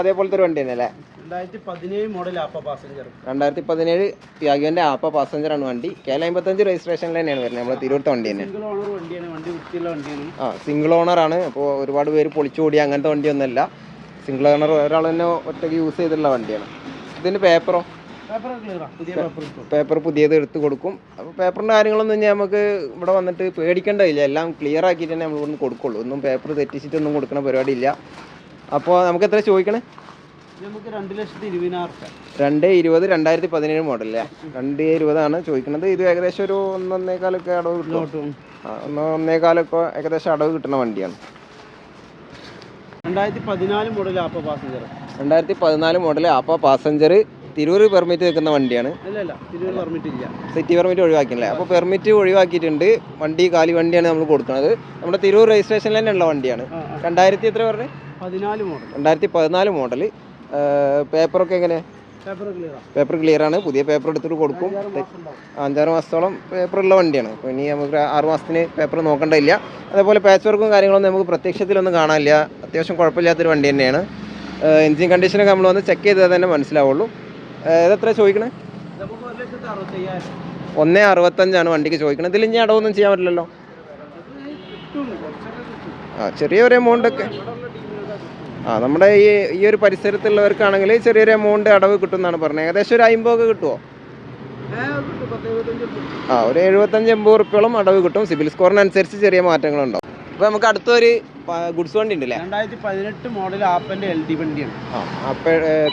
അതേപോലത്തെ ഒരു വണ്ടി തന്നെ അല്ലേ? രണ്ടായിരത്തി പതിനേഴ് മോഡൽ ആപ്പ പാസഞ്ചർ രണ്ടായിരത്തി പതിനേഴ് ത്യാഗിന്റെ ആപ്പ പാസഞ്ചറാണ് വണ്ടി. കെ അമ്പത്തഞ്ച് രജിസ്ട്രേഷനിൽ തന്നെയാണ് വരുന്നത്. നമ്മളെ തിരുവനന്തപുരത്തെ വണ്ടി തന്നെ സിംഗിൾ ഓണർ വണ്ടിയാണ്. വണ്ടി വൃത്തിയുള്ള വണ്ടിയാണ്. ആ സിംഗിൾ ഓണറാണ് അപ്പോൾ ഒരുപാട് പേര് പൊളിച്ചുകൂടി അങ്ങനത്തെ വണ്ടിയൊന്നുമല്ല. സിംഗിൾ ഓണർ ഒരാൾ തന്നെ ഒറ്റയ്ക്ക് യൂസ് ചെയ്തിട്ടുള്ള വണ്ടിയാണ്. ഇതിന്റെ പേപ്പറോ പേപ്പർ പുതിയത് എടുത്ത് കൊടുക്കും. അപ്പോൾ പേപ്പറിന്റെ കാര്യങ്ങളൊന്നും ഇനി നമുക്ക് ഇവിടെ വന്നിട്ട് പേടിക്കേണ്ടതില്ല എല്ലാം ക്ലിയർ ആക്കിയിട്ട് തന്നെ നമ്മൾ ഇവിടുന്ന് കൊടുക്കുള്ളൂ. ഒന്നും പേപ്പർ തെറ്റിച്ചിട്ടൊന്നും കൊടുക്കുന്ന പരിപാടിയില്ല. അപ്പോൾ നമുക്ക് എത്ര ചോദിക്കണേ? നമുക്ക് രണ്ട് ലക്ഷത്തി ഇരുപതിനായിരം രണ്ട് ഇരുപത് രണ്ടായിരത്തി പതിനേഴ് മോഡലല്ലേ രണ്ട് ഇരുപതാണ് ചോദിക്കുന്നത് ഇത് ഏകദേശം ഒരു ഒന്നൊന്നേക്കാലൊക്കെ അടവ് കിട്ടും. ഒന്നൊന്നേക്കാലൊക്കെ ഏകദേശം അടവ് കിട്ടുന്ന വണ്ടിയാണ്. രണ്ടായിരത്തി പതിനാല് മോഡൽ ആപ്പ പാസഞ്ചർ രണ്ടായിരത്തി പതിനാല് മോഡൽ ആപ്പ പാസഞ്ചർ തിരൂർ പെർമിറ്റ് നിൽക്കുന്ന വണ്ടിയാണ്. സിറ്റി പെർമിറ്റ് ഒഴിവാക്കിയില്ലേ അപ്പോൾ പെർമിറ്റ് ഒഴിവാക്കിയിട്ടുണ്ട്. വണ്ടി കാലി വണ്ടിയാണ് നമ്മൾ കൊടുക്കുന്നത്. നമ്മുടെ തിരൂർ രജിസ്ട്രേഷനിൽ ഉള്ള വണ്ടിയാണ്. രണ്ടായിരത്തി എത്ര പറഞ്ഞത് പതിനാല് മോഡൽ. രണ്ടായിരത്തി പതിനാല് മോഡൽ പേപ്പറൊക്കെ എങ്ങനെ? പേപ്പർ ക്ലിയർ ആണ് പുതിയ പേപ്പർ എടുത്തിട്ട് കൊടുക്കും. അഞ്ചാറ് മാസത്തോളം പേപ്പർ ഉള്ള മാസത്തോളം പേപ്പറുള്ള വണ്ടിയാണ്. അപ്പോൾ ഇനി നമുക്ക് ആറ് മാസത്തിന് പേപ്പർ നോക്കേണ്ടതില്ല. അതേപോലെ പാച്ച് വർക്കും കാര്യങ്ങളൊന്നും നമുക്ക് പ്രത്യക്ഷത്തിലൊന്നും കാണാനില്ല. അത്യാവശ്യം കുഴപ്പമില്ലാത്തൊരു വണ്ടി തന്നെയാണ്. എൻജിൻ കണ്ടീഷനൊക്കെ നമ്മൾ വന്ന് ചെക്ക് ചെയ്താൽ തന്നെ മനസ്സിലാവുള്ളൂ. ഇതെത്ര ചോദിക്കണേ? ഒന്നേ അറുപത്തഞ്ചാണ് വണ്ടിക്ക് ചോദിക്കണത് ഇതിൽ ഇനി അടവൊന്നും ചെയ്യാൻ പറ്റില്ലല്ലോ. ആ ചെറിയൊരു എമൗണ്ട് ഒക്കെ ഇവിടെയുള്ള ടീമിനൊക്കെ കിട്ടും ആ നമ്മുടെ ഈ ഈ ഒരു പരിസരത്തുള്ളവർക്കാണെങ്കിൽ ചെറിയൊരു എമൗണ്ട് അടവ് കിട്ടും എന്നാണ് പറഞ്ഞത്. ഏകദേശം ഒരു അമ്പതൊക്കെ കിട്ടുമോ ആ ഒരു എഴുപത്തഞ്ച് എൺപത് റുപ്യോളം അടവ് കിട്ടും. സിബിൽ സ്കോറിനനുസരിച്ച് ചെറിയ മാറ്റങ്ങളുണ്ടാവും. അപ്പോൾ നമുക്ക് അടുത്തൊരു ഗുഡ്സ് വണ്ടി ഉണ്ടല്ലേ? രണ്ടായിരത്തി പതിനെട്ട് മോഡൽ ആപ്പന്റെ എൽ ഡി വണ്ടിയാണ് ആ അപ്പ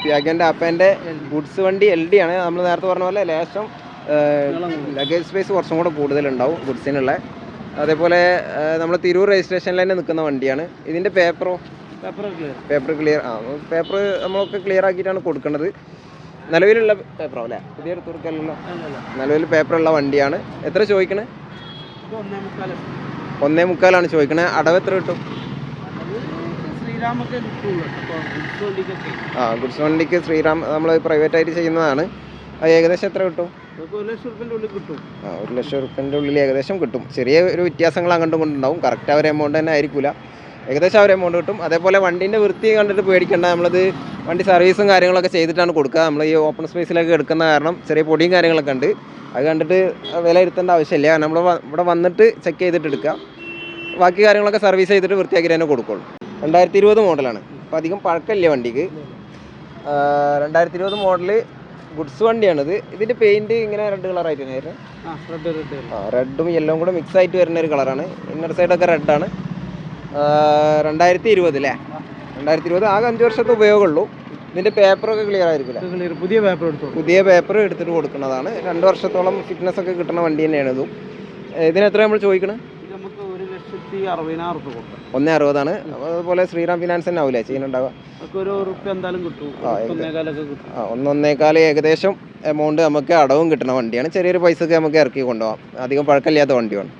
പിയാഗന്റെ അപ്പേന്റെ ഗുഡ്സ് വണ്ടി എൽ ഡി ആണ്. നമ്മൾ നേരത്തെ പറഞ്ഞ പോലെ ലേശം ലഗേജ് സ്പേസ് കുറച്ചും കൂടെ കൂടുതലുണ്ടാവും ഗുഡ്സിനുള്ള. അതേപോലെ നമ്മൾ തിരൂർ രജിസ്ട്രേഷനിൽ തന്നെ നിൽക്കുന്ന വണ്ടിയാണ്. ഇതിന്റെ പേപ്പറോ പേപ്പർ ക്ലിയർ പേപ്പർ ആ പേപ്പർ നമ്മളൊക്കെ ക്ലിയർ ആക്കിയിട്ടാണ് കൊടുക്കേണ്ടത് നിലവിലുള്ള പേപ്പറോ അല്ലേ? പുതിയ എടുത്ത് കൊടുക്കാനല്ലോ ഉള്ള നിലവിൽ പേപ്പറുള്ള വണ്ടിയാണ്. എത്ര ചോദിക്കണേ? ഒന്നേ മുക്കാലാണ് ചോദിക്കണേ. അടവ് എത്ര കിട്ടും? ആ ഗുഡ്സ് വണ്ടിക്ക് ശ്രീറാം നമ്മൾ പ്രൈവറ്റായിട്ട് ചെയ്യുന്നതാണ്. അത് ഏകദേശം എത്ര കിട്ടും? ആ ഒരു ലക്ഷം റുപ്യന്റെ ഉള്ളിൽ ഏകദേശം കിട്ടും. ചെറിയ ഒരു വ്യത്യാസങ്ങൾ അങ്ങോട്ടും കൊണ്ടുണ്ടാവും കറക്റ്റ് ആ ഒരു എമൗണ്ട് തന്നെ ആയിരിക്കില്ല ഏകദേശം അവർ ഒരു എമൗണ്ട് കിട്ടും. അതേപോലെ വണ്ടീന്റെ വൃത്തി കണ്ടിട്ട് പേടിക്കേണ്ട. നമ്മളത് വണ്ടി സർവീസും കാര്യങ്ങളൊക്കെ ചെയ്തിട്ടാണ് കൊടുക്കുക. നമ്മൾ ഈ ഓപ്പൺ സ്പേസിലൊക്കെ എടുക്കുന്ന കാരണം ചെറിയ പൊടിയും കാര്യങ്ങളൊക്കെ ഉണ്ട്. അത് കണ്ടിട്ട് വില ഇരുത്തേണ്ട ആവശ്യമില്ല. കാരണം നമ്മൾ ഇവിടെ വന്നിട്ട് ചെക്ക് ചെയ്തിട്ട് എടുക്കുക. ബാക്കി കാര്യങ്ങളൊക്കെ സർവീസ് ചെയ്തിട്ട് വൃത്തിയാക്കി തന്നെ കൊടുക്കുള്ളൂ. രണ്ടായിരത്തി ഇരുപത് മോഡലാണ് അപ്പോൾ അധികം പഴക്കമില്ല വണ്ടിക്ക്. രണ്ടായിരത്തി ഇരുപത് മോഡൽ ഗുഡ്സ് വണ്ടിയാണിത്. ഇതിന്റെ പെയിന്റ് ഇങ്ങനെ റെഡ് കളറായിട്ട് തന്നെ റെഡും യെല്ലോ കൂടെ മിക്സ് ആയിട്ട് വരുന്ന ഒരു കളറാണ് ഇന്നർ സൈഡൊക്കെ റെഡാണ് രണ്ടായിരത്തി ഇരുപത് അല്ലേ രണ്ടായിരത്തി ഇരുപത് ആകെ അഞ്ച് വർഷത്തെ ഉപയോഗമുള്ളൂ. പേപ്പർ പേപ്പറൊക്കെ ക്ലിയർ ആയിരിക്കില്ല? പുതിയ പേപ്പർ എടുത്തു? പുതിയ പേപ്പർ എടുത്തിട്ട് കൊടുക്കുന്നതാണ്. രണ്ട് വർഷത്തോളം ഫിറ്റ്നസ് ഒക്കെ കിട്ടുന്ന വണ്ടി തന്നെയാണ് ഇതും. ഇതിന് എത്ര നമ്മൾ ചോദിക്കണം? ഒന്നേ അറുപതാണ്. അതുപോലെ ശ്രീറാം ഫിനാൻസ് തന്നെ ആവില്ലേ ചെയ്യുന്നുണ്ടാവുക? ഒന്നൊന്നേക്കാൾ ഏകദേശം എമൗണ്ട് നമുക്ക് അടവും കിട്ടുന്ന വണ്ടിയാണ്. ചെറിയൊരു പൈസക്ക് നമുക്ക് ഇറക്കി കൊണ്ടുപോകാം. അധികം പഴക്കമില്ലാത്ത വണ്ടിയാണ്.